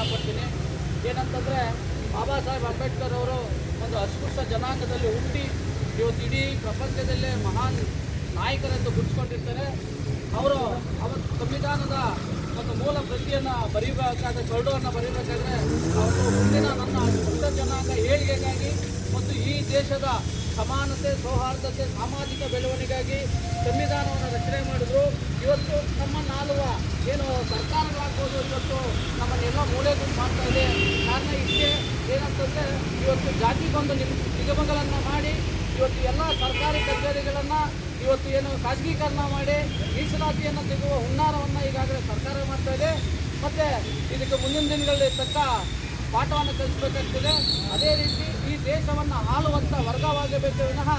ಇಷ್ಟಪಡ್ತೀನಿ ಏನಂತಂದರೆ ಬಾಬಾ ಸಾಹೇಬ್ ಅಂಬೇಡ್ಕರ್ ಅವರು ಒಂದು ಅಸ್ಪೃಶ್ಯ ಜನಾಂಗದಲ್ಲಿ ಹುಟ್ಟಿ ಇವತ್ತು ಇಡೀ ಪ್ರಪಂಚದಲ್ಲೇ ಮಹಾನ್ ನಾಯಕರೆಂದು ಗುರುತಿಸ್ಕೊಂಡಿರ್ತಾರೆ. ಅವರು ಅವರ ಸಂವಿಧಾನದ ಒಂದು ಮೂಲ ಪ್ರತಿಯನ್ನು ಬರೀಬೇಕಾದ್ರೆ ಕರಡುವನ್ನು ಬರೀಬೇಕಾದ್ರೆ ಅವರು ಮುಂದಿನ ನನ್ನ ಅಸ್ಪೃಶ್ಯ ಜನಾಂಗ ಏಳಿಗೆಗಾಗಿ ಮತ್ತು ಈ ದೇಶದ ಸಮಾನತೆ, ಸೌಹಾರ್ದತೆ, ಸಾಮಾಜಿಕ ಬೆಳವಣಿಗೆಗಾಗಿ ಸಂವಿಧಾನವನ್ನು ರಚನೆ ಮಾಡಿದ್ರು. ಇವತ್ತು ನಮ್ಮ ನಾಲ್ವ ಏನು ನಮ್ಮನ್ನೆಲ್ಲ ಮೂಲೆ ಗುಂಪು ಮಾಡ್ತಾ ಇದೆ. ಕಾರಣ ಇಷ್ಟೇ, ಏನಂತಂದರೆ ಇವತ್ತು ಜಾತಿಗೊಂದು ನಿಮ್ ನಿಗಮಗಳನ್ನು ಮಾಡಿ, ಇವತ್ತು ಎಲ್ಲ ಸರ್ಕಾರಿ ಕಚೇರಿಗಳನ್ನು ಇವತ್ತು ಏನು ಖಾಸಗೀಕರಣ ಮಾಡಿ, ಮೀಸಲಾತಿಯನ್ನು ತೆಗೆಯುವ ಹುನ್ನಾರವನ್ನು ಈಗಾಗಲೇ ಸರ್ಕಾರ ಮಾಡ್ತಾ ಇದೆ. ಮತ್ತು ಇದಕ್ಕೆ ಮುಂದಿನ ದಿನಗಳಲ್ಲಿ ತಕ್ಕ ಪಾಠವನ್ನು ಕಲಿಸಬೇಕಾಗ್ತದೆ. ಅದೇ ರೀತಿ ಈ ದೇಶವನ್ನು ಆಳುವಂಥ ವರ್ಗವಾಗಬೇಕು ವಿನಃ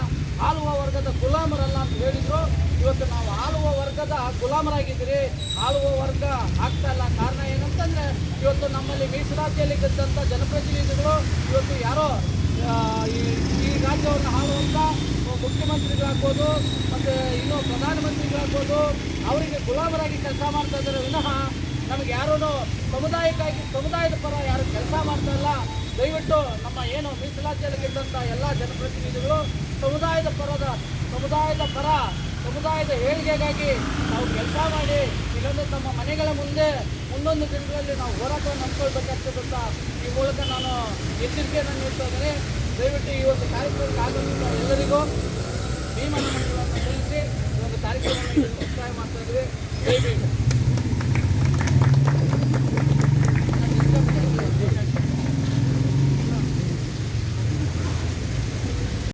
ಆಳುವ ವರ್ಗದ ಗುಲಾಮರಲ್ಲ ಅಂತ ಹೇಳಿದರು. ಇವತ್ತು ನಾವು ಆಳುವ ವರ್ಗದ ಗುಲಾಮರಾಗಿದ್ದೀರಿ. ಆಳುವ ವರ್ಗ ಆಗ್ತಾ ಇಲ್ಲ. ಕಾರಣ ಏನಂತಂದ್ರೆ ಇವತ್ತು ನಮ್ಮಲ್ಲಿ ಮೀಸಲಾತಿಯಲ್ಲಿ ಗೆದ್ದಂಥ ಜನಪ್ರತಿನಿಧಿಗಳು ಇವತ್ತು ಯಾರೋ ಈ ಈ ರಾಜ್ಯವನ್ನು ಹಾಡುವಂಥ ಮುಖ್ಯಮಂತ್ರಿಗಳಾಗ್ಬೋದು ಮತ್ತು ಇನ್ನೂ ಪ್ರಧಾನಮಂತ್ರಿಗಳಾಗ್ಬೋದು ಅವರಿಗೆ ಗುಲಾಮರಾಗಿ ಕೆಲಸ ಮಾಡ್ತಾ ಇದ್ದಾರೆ. ವಿನಃ ನಮಗೆ ಯಾರೂ ಸಮುದಾಯಕ್ಕಾಗಿ, ಸಮುದಾಯದ ಪರ ಯಾರು ಕೆಲಸ ಮಾಡ್ತಾ ಇಲ್ಲ. ದಯವಿಟ್ಟು ನಮ್ಮ ಏನು ಮೀಸಲಾತಿಯಲ್ಲಿ ಗೆದ್ದಂಥ ಎಲ್ಲ ಜನಪ್ರತಿನಿಧಿಗಳು, ಸಮುದಾಯದ ಪರದ, ಸಮುದಾಯದ ಪರ, ಸಮುದಾಯದ ಏಳಿಗೆಗಾಗಿ ನಾವು ಕೆಲಸ ಮಾಡಿ ಇಲ್ಲೊಂದು ತಮ್ಮ ಮನೆಗಳ ಮುಂದೆ ಮುಂದೊಂದು ದಿನಗಳಲ್ಲಿ ನಾವು ಹೋರಾಟವನ್ನು ಹಮ್ಮಿಕೊಳ್ಬೇಕಾಗ್ತದೆ ಅಂತ ಈ ಮೂಲಕ ನಾನು ಎಚ್ಚರಿಕೆಯನ್ನು ನೀಡ್ತಾ ಇದ್ದೇನೆ. ದಯವಿಟ್ಟು ಈ ಒಂದು ಕಾರ್ಯಕ್ರಮಕ್ಕೆ ಆಗಮಿಸಿದ ಎಲ್ಲರಿಗೂ ಭೀಮನ ಸಲ್ಲಿಸಿ ಈ ಒಂದು ಕಾರ್ಯಕ್ರಮವನ್ನು ಸಹಾಯ ಮಾಡ್ತಾ ಇದ್ದೀವಿ.